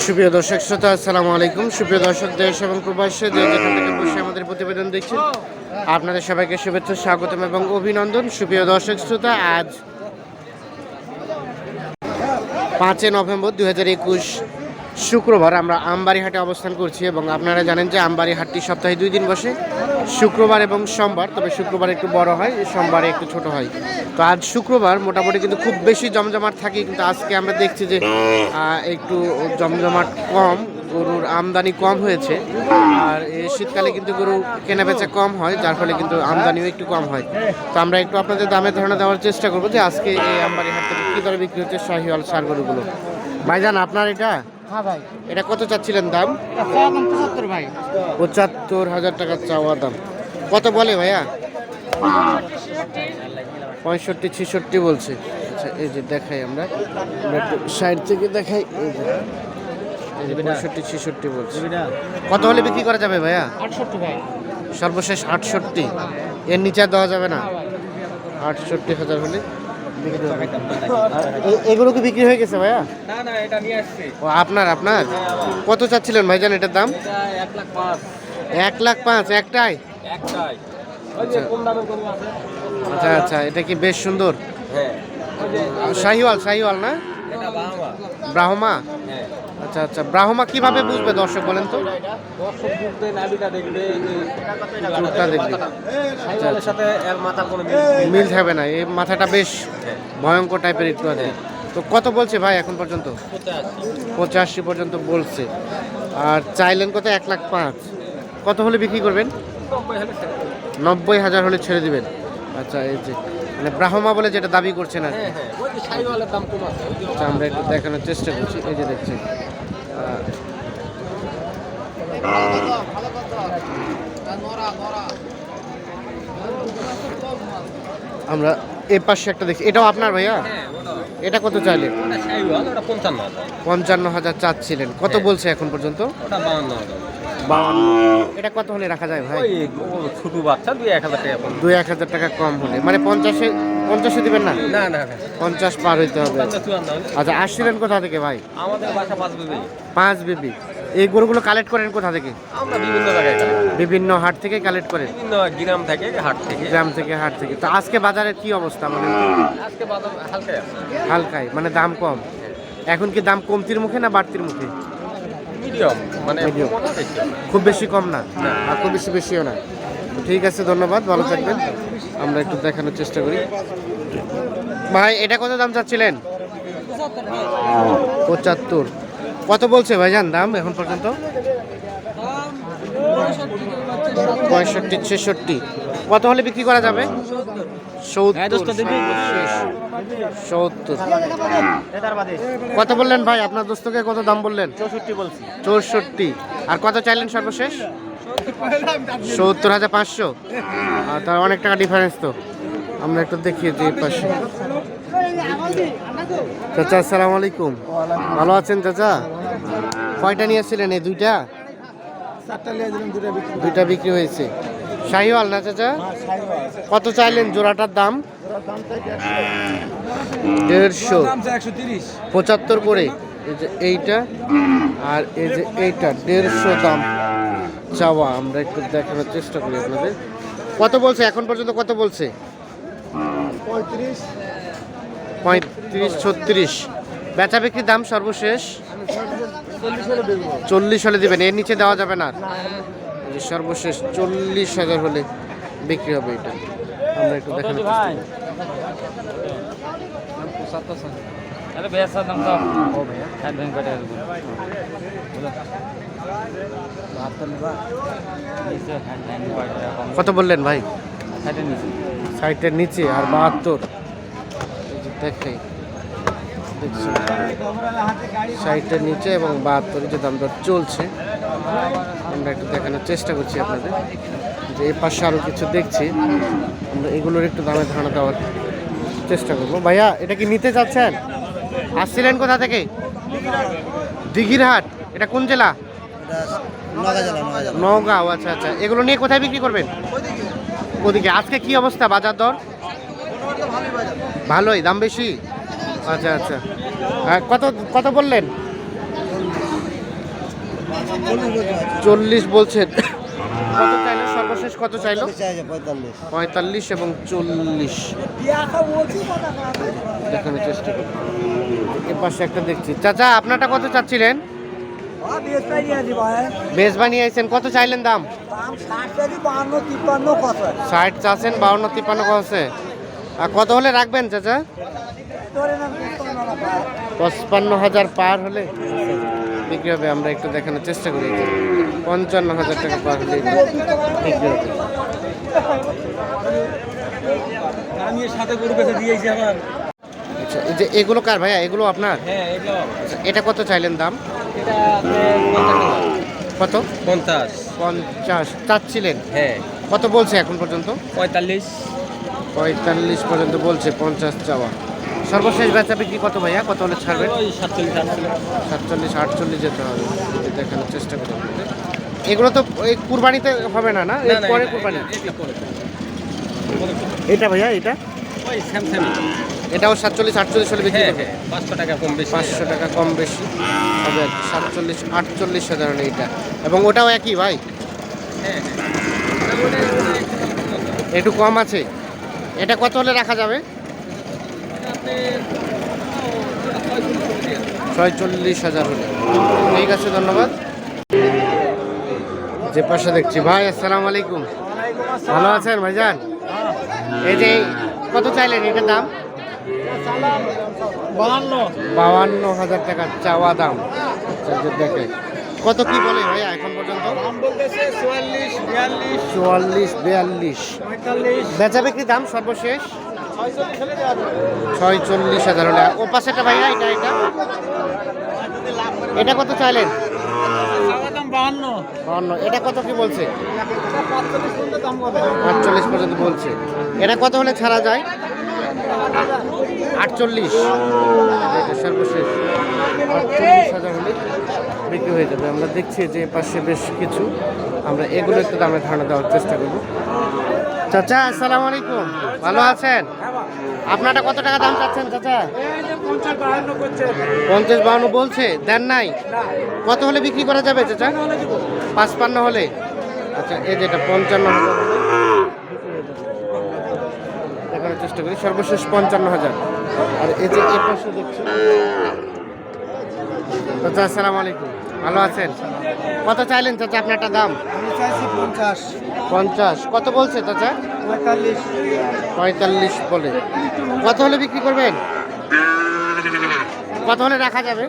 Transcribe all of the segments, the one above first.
সুপ্রিয় দর্শক শ্রোতা, আসসালামু আলাইকুম। সুপ্রিয় দর্শক, দেশ এবং প্রবাসে যে যেখান থেকে বসে আমাদের প্রতিবেদন দেখছেন, আপনাদের সবাইকে শুভেচ্ছা, স্বাগতম এবং অভিনন্দন। সুপ্রিয় দর্শক শ্রোতা, আজ পাঁচই নভেম্বর দু হাজার একুশ শুক্রবার আমরা আমবাড়ি হাটে অবস্থান করছি এবং আপনারা জানেন যে আমবাড়ি হাটটি সপ্তাহে দুই দিন বসে। শুক্রবার এবং সোমবার, তবে শুক্রবার একটু বড় হয়, সোমবারে একটু ছোট হয়। তো আজ শুক্রবার মোটামুটি কিন্তু খুব বেশি জমজমাট থাকে, কিন্তু আজকে আমরা দেখছি যে একটু জমজমাট কম, গরুর আমদানি কম হয়েছে। আর শীতকালে কিন্তু গরু কেনা বেচা কম হয়, যার ফলে কিন্তু আমদানিও একটু কম হয়। তো আমরা একটু আপনাদের দামের ধারণা দেওয়ার চেষ্টা করব যে আজকে এই আমবাড়ি হাট থেকে কী দরে বিক্রি হচ্ছে শাহিওয়াল সার গরুগুলো। ভাইজান, আপনার এটা? হ্যাঁ ভাই। এটা কত চাচ্ছিলেন দাম? পঁচাত্তর ভাই। পঁচাত্তর হাজার টাকা চাওয়া দাম। কত বলে ভাইয়া? পঁয়ষট্টি ছেষট্টি বলছে। আচ্ছা এই যে দেখাই আমরা। সাইড থেকে দেখাই। এই যে পঁয়ষট্টি ছেষট্টি বলছে। কত হলে বিক্রি করা যাবে ভাইয়া? আটষট্টি ভাই। সর্বশেষ আটষট্টি। এর নিচে দেওয়া যাবে না। আটষট্টি হাজার হলে। এগুলো কি বিক্রি হয়ে গেছে ভাইয়া? না না এটা নিয়ে আসছে। ও আপনার আপনার? কত চাচ্ছিলেন ভাইজান এটার দাম? এক লাখ পাঁচ। একটাই? একটাই। আছে? আচ্ছা আচ্ছা এটা কি বেশ সুন্দর? হ্যাঁ। শাহিওয়াল শাহিওয়াল না? ব্রাহ্মা? হ্যাঁ। আচ্ছা আচ্ছা। ব্রাহ্মা কীভাবে বুঝবে দর্শক বলেন তো? দর্শক বুঝবে নাবিটা দেখবে এই দেখবে। সাইওয়ালের সাথে এর মাথা কোনো মিল থাকবে না। এই মাথাটা বেশ ভয়ঙ্কর টাইপের একটু আছে। তো কত বলছে ভাই এখন পর্যন্ত? পঁচাশি পর্যন্ত বলছে। আর চাইলেন কত? এক লাখ পাঁচ। কত হলে বিক্রি করবেন? নব্বই হাজার হলে ছেড়ে দিবেন। আচ্ছা এই যে মানে ব্রাহ্মা বলে যেটা দাবি করছেন আর কি। হ্যাঁ হ্যাঁ। আচ্ছা আমরা একটু দেখানোর চেষ্টা করছি। এই যে দেখছেন। আহ, আমরা এ পাশে একটা দেখি। এটাও আপনার ভাইয়া? হ্যাঁ এটা কত ওটা পঞ্চান্ন হাজার চাচ্ছিলেন। কত বলছে এখন পর্যন্ত? এটা কত হলে রাখা যায় ভাই? ছোট বাচ্চা দুই এক হাজার টাকা দুই এক হাজার টাকা কম হলে। মানে পঞ্চাশে পঞ্চাশে দিবেন না? না না পঞ্চাশ পার হইতে হবে। আচ্ছা আসছিলেন কোথা থেকে ভাই? আমাদের বাসা পাঁচ বেবে। পাঁচ বিবি। এই গরুগুলো কালেক্ট করেন কোথা থেকে? আমরা বিভিন্ন জায়গায় বিভিন্ন হাট থেকে কালেক্ট করেন? বিভিন্ন গ্রাম থেকে হাট থেকে। গ্রাম থেকে হাট থেকে। তো আজকে বাজারের কি অবস্থা মানে আজকে বাজার হালকা আছে। হালকাই মানে দাম কম। এখন কি দাম কমতির মুখে না বাড়তির মুখে? মিডিয়াম মানে। খুব বেশি কম না? আর খুব বেশি বেশিও না। ঠিক আছে ধন্যবাদ ভালো থাকবেন। আমরা একটু দেখানোর চেষ্টা করি। ভাই এটা কত দাম চাচ্ছিলেন? পঁচাত্তর। কত বলছে ভাইজান দাম এখন পর্যন্ত? পঁয়ষট্টি ছেষট্টি। কত হলে বিক্রি করা যাবে? সত্তর। কত বললেন ভাই? আপনার দোস্তকে কত দাম বললেন? চৌষট্টি বলছি। চৌষট্টি। আর কত চাইলেন সর্বশেষ? সত্তর হাজার পাঁচশো। আর তার অনেক টাকা ডিফারেন্স তো। আমরা একটু দেখিয়ে দিই এই পাশে। চাচা আসসালামু আলাইকুম। ভালো আছেন চাচা? কয়টা নিয়েছিলেন এই দুইটা? দুইটা বিক্রি। হয়েছে। শাহিওয়াল না চাচা? কত চাইলেন জোড়াটার দাম? দেড়শো। পঁচাত্তর করে। এই যে এইটা আর এই যে এইটা দেড়শো দাম। চাওয়া আমরা একটু দেখানোর চেষ্টা করি আপনাদের। কত বলছে? এখন পর্যন্ত কত বলছে? পঁয়ত্রিশ। পঁয়ত্রিশ ছত্রিশ। বেচা বিক্রির দাম সর্বশেষ চল্লিশ হলে দেবেন এর নিচে দেওয়া যাবে না। সর্বশেষ চল্লিশ হাজার হলে বিক্রি হবে এটা। আমরা একটু দেখেন কত বললেন ভাই? সাইটের নিচে আর বাহাত্তর। দেখাই। ষাটের নিচে এবং বাহাত্তর যে দাম দর চলছে আমরা একটু দেখানোর চেষ্টা করছি আপনাদের। যে এই পাশে আরও কিছু দেখছি আমরা এগুলোর একটু দামে ধারণা দেওয়ার চেষ্টা করব। ভাইয়া এটা কি নিতে চাচ্ছেন আসছিলেন কোথা থেকে? দিঘিরহাট। এটা কোন জেলা? নওগাঁও আচ্ছা আচ্ছা। এগুলো নিয়ে কোথায় বিক্রি করবেন? ওদিকে। আজকে কি অবস্থা? বাজার দর? ভালোই দাম বেশি? আচ্ছা আচ্ছা। আর কত কত বললেন? চল্লিশ বলছেন। কত চাইলো সর্বশেষ? কত চাইলো? পঁয়তাল্লিশ। এবং চল্লিশ। দেখানোর চেষ্টা করি এ পাশে একটা দেখছি। চাচা আপনারটা কত চাচ্ছিলেন? বেশ বানিয়ে আইছেন কত চাইলেন দাম? ষাট চাচ্ছেন বাউন্ন তিপ্পান্ন কছে আর কত হলে রাখবেন চাচা? পঁচপান্ন হাজার পার হলে বিক্রি হবে আমরা একটু দেখানোর চেষ্টা করি। পঞ্চান্ন হাজার টাকা পার হলে বিক্রি হবে। আচ্ছা এই যে এগুলো কার ভাইয়া? এগুলো আপনার? হ্যাঁ এটা আচ্ছা, কত চাইলেন দাম? কত? পঞ্চাশ। পঞ্চাশ। চাচ্ছিলেন? হ্যাঁ। কত বলছে এখন পর্যন্ত? পঁয়তাল্লিশ। পঁয়তাল্লিশ পর্যন্ত বলছে পঞ্চাশ চাওয়া। সর্বশেষ বেচা বিক্রি কত ভাইয়া? কত হলে ছাড়বেন ওই সাতচল্লিশ আটচল্লিশ। সাতচল্লিশ আটচল্লিশ যেতে হবে। দেখানোর চেষ্টা করি। এগুলো তো এই কুরবানিতে হবে না না? এর পরে কুরবানি। এটা ভাইয়া এটা? এটাও সাতচল্লিশ আটচল্লিশ হলে বিক্রি হ্যাঁ হ্যাঁ পাঁচশো টাকা কম বেশি। পাঁচশো টাকা কম বেশি হবে। সাতচল্লিশ আটচল্লিশ সাধারণ এইটা। এবং ওটাও একই ভাই? হ্যাঁ একটু কম আছে? এটা কত হলে রাখা যাবে? ছয়চল্লিশ হাজার হলে। ঠিক আছে ধন্যবাদ। যে পাশে দেখছি। ভাই আসসালামু আলাইকুম। ভালো আছেন ভাইজান? এই যে কত চাইলেন এটার দাম? বাহান্ন। বাউান্ন হাজার টাকা চাওয়া দাম। আচ্ছা, দেখে কত কি বলে ভাইয়া এখন চুয়াল্লিশ বিয়াল্লিশ। বেচা বিক্রি দাম সর্বশেষ? ছয়চল্লিশ হাজার হলে। ও পাশেটা ভাইয়া এটা এটা? এটা কত চাইলেন? বাহান্ন। এটা কত কি বলছে? আটচল্লিশ পর্যন্ত বলছে। এটা কত হলে ছাড়া যায়? আটচল্লিশ। সর্বশেষ। আটচল্লিশ হাজার হলে বিক্রি হয়ে যাবে। আমরা দেখছি যে পাশে বেশ কিছু। আমরা এগুলো একটু দামে ধারণা দেওয়ার চেষ্টা করব। চাচা আসসালামু আলাইকুম। ভালো আছেন? আপনারা কত টাকা দাম চাচ্ছেন চাচা? পঞ্চাশ বাহান্ন বলছে। দেন নাই? কত হলে বিক্রি করা যাবে চাচা? পাঁচপান্ন হলে? আচ্ছা এই যেটা পঞ্চান্ন হলে চেষ্টা করি। সর্বশেষ পঞ্চান্ন হাজার। আর এই যে এ পাশে দেখছি চাচা আসসালামু আলাইকুম। ভালো আছেন? কত চাইলেন চাচা আপনারটা দাম? আমি চাইছি পঞ্চাশ। পঞ্চাশ। কত বলছে চাচা? পঁয়তাল্লিশ। পঁয়তাল্লিশ বলে। কত হলে বিক্রি করবেন? কত হলে রাখা যাবে?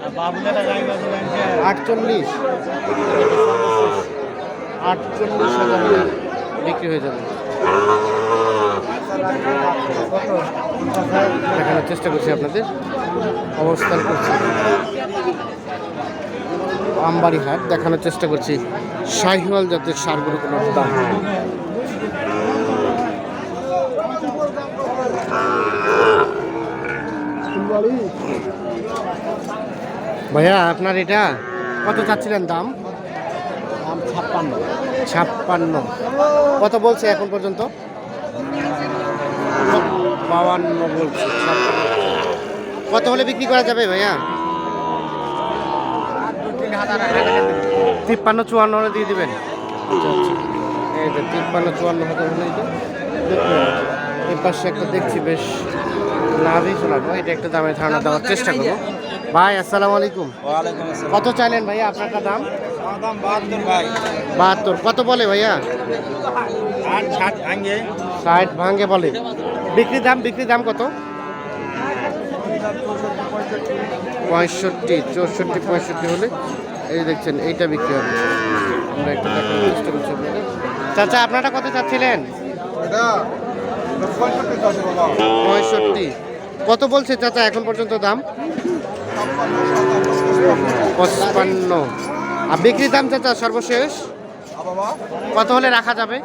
আটচল্লিশ। আটচল্লিশ হাজার বিক্রি হয়ে যাবে। দেখানোর চেষ্টা করছি আপনাদের। অবস্থান করছি। আমবাড়ি হাট দেখানোর চেষ্টা করছি। শাহিওয়াল জাতের সারগুলো কোনো দাম ভাইয়া আপনার এটা কত চাচ্ছিলেন দাম? দাম ছাপ্পান্ন। ছাপ্পান্ন। কত বলছে এখন পর্যন্ত? বাউান্ন বলছে কত হলে বিক্রি করা যাবে ভাইয়া? তিপ্পান্ন চুয়ান্ন হলে দিয়ে দিবেন। এই যে তিপ্পান্ন চুয়ান্ন হাজার যাবে। এই পাশে একটা দেখছি বেশ লাভই শোনাবো এটা একটা দামে ধারণা দেওয়ার চেষ্টা করব। ভাই আসসালামু আলাইকুম। কত চাইলেন ভাইয়া আপনারটা দাম? বাহাত্তর ভাই। বাহাত্তর। কত বলে ভাইয়া? ষাট ষাট ভাঙ্গে বলে। বিক্রি দাম বিক্রি দাম কত? পঁয়ষট্টি, চৌষট্টি, পঁয়ষট্টি হলে। এই দেখছেন, এইটা বিক্রি হবে। চাচা, আপনারা কত চাচ্ছিলেন? পঁয়ষট্টি। কত বলছে চাচা এখন পর্যন্ত দাম? পঁচপান্ন। আর বিক্রি দাম চাচা সর্বশেষ? কত হলে রাখা যাবে?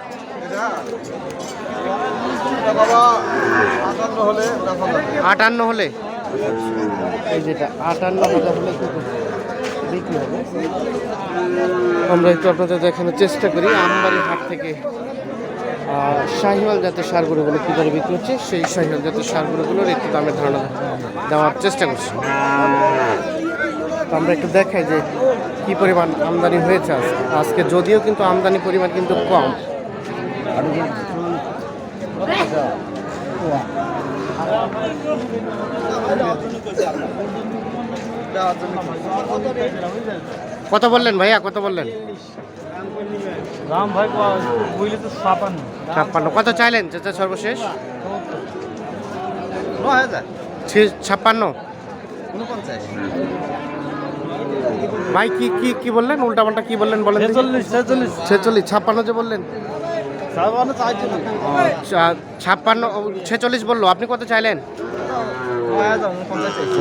আটান্ন হলে? এই যেটা, আটান্ন হাজার হলে বিক্রি হবে। আমরা একটু আপনাদের দেখানোর চেষ্টা করি। আমবাড়ি হাট থেকে শাহিওয়াল জাতের সারগুলোগুলো কী বিক্রি হচ্ছে, সেই শাহিওয়াল জাতের সারগুলোগুলোর একটু দামের ধারণা দেওয়ার চেষ্টা করছি। আমরা একটু দেখাই যে কি পরিমাণ আমদানি হয়েছে আজকে যদিও কিন্তু আমদানি পরিমাণ কিন্তু কম। কত বললেন ভাইয়া কত বললেন? রাম ভাই বুঝলি তো ছাপান্ন। ছাপ্পান্ন। কত চাইলেন চাচা সর্বশেষ? ছাপ্পান্ন। ভাই কি কি কি বললেন? উল্টাপাল্টা কি বললেন বলেন ছেচল্লিশ। ছেচল্লিশ ছাপ্পান্ন যে বললেন। ছাপ্পান্ন ছেচল্লিশ বলল। আপনি কত চাইলেন?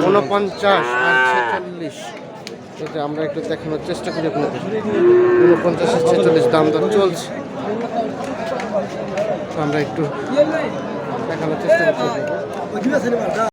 উনপঞ্চাশ ছেচল্লিশ। এটা আমরা একটু দেখানোর চেষ্টা করি আপনাদের। ছেচল্লিশ, দাম দর চলছে। আমরা একটু দেখানোর চেষ্টা করছি